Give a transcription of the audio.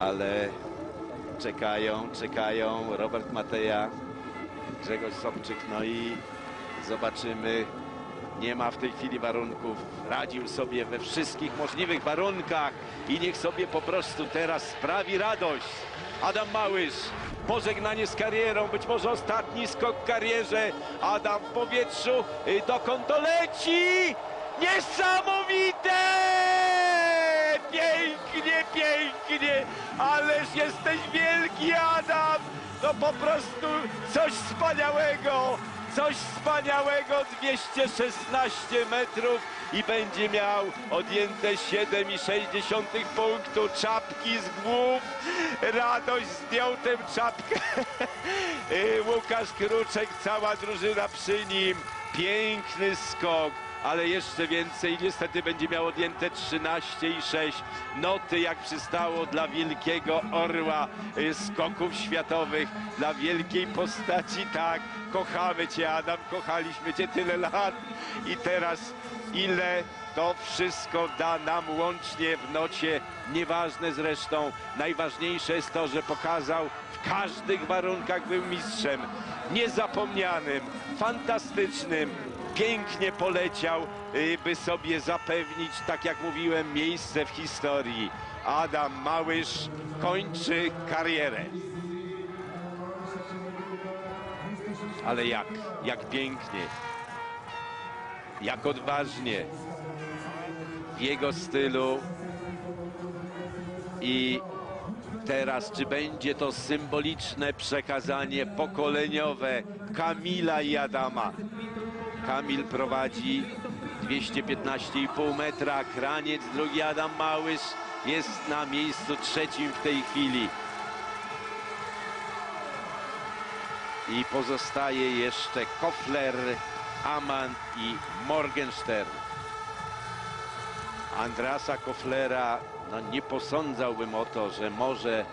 ale czekają, czekają. Robert Mateja, Grzegorz Sobczyk, no i zobaczymy. Nie ma w tej chwili warunków. Radził sobie we wszystkich możliwych warunkach i niech sobie po prostu teraz sprawi radość. Adam Małysz, pożegnanie z karierą, być może ostatni skok w karierze. Adam w powietrzu, y, dokąd to leci? Niesamowite! Ależ jesteś wielki, Adam! No po prostu coś wspaniałego! Coś wspaniałego, 216 metrów i będzie miał odjęte 7,6 punktu, czapki z głów. Radość zdjął tę czapkę. Y, Łukasz Kruczek, cała drużyna przy nim. Piękny skok ale jeszcze więcej. Niestety będzie miał odjęte 13 i 6 noty, jak przystało dla wielkiego orła y, skoków światowych, dla wielkiej postaci. Tak, kochamy Cię, Adam, kochaliśmy Cię tyle lat i teraz ile to wszystko da nam łącznie w nocie, nieważne zresztą. Najważniejsze jest to, że pokazał w każdych warunkach był mistrzem, niezapomnianym, fantastycznym, pięknie poleciał, y, by sobie zapewnić, tak jak mówiłem, miejsce w historii. Adam Małysz kończy karierę. Ale jak? Jak pięknie. Jak odważnie. W jego stylu. I teraz, czy będzie to symboliczne przekazanie pokoleniowe Kamila i Adama? Kamil prowadzi 215,5 metra, Kraniec, drugi Adam Małysz jest na miejscu trzecim w tej chwili. I pozostaje jeszcze Kofler, Aman i Morgenstern. Andrasa Koflera, no nie posądzałbym o to, że może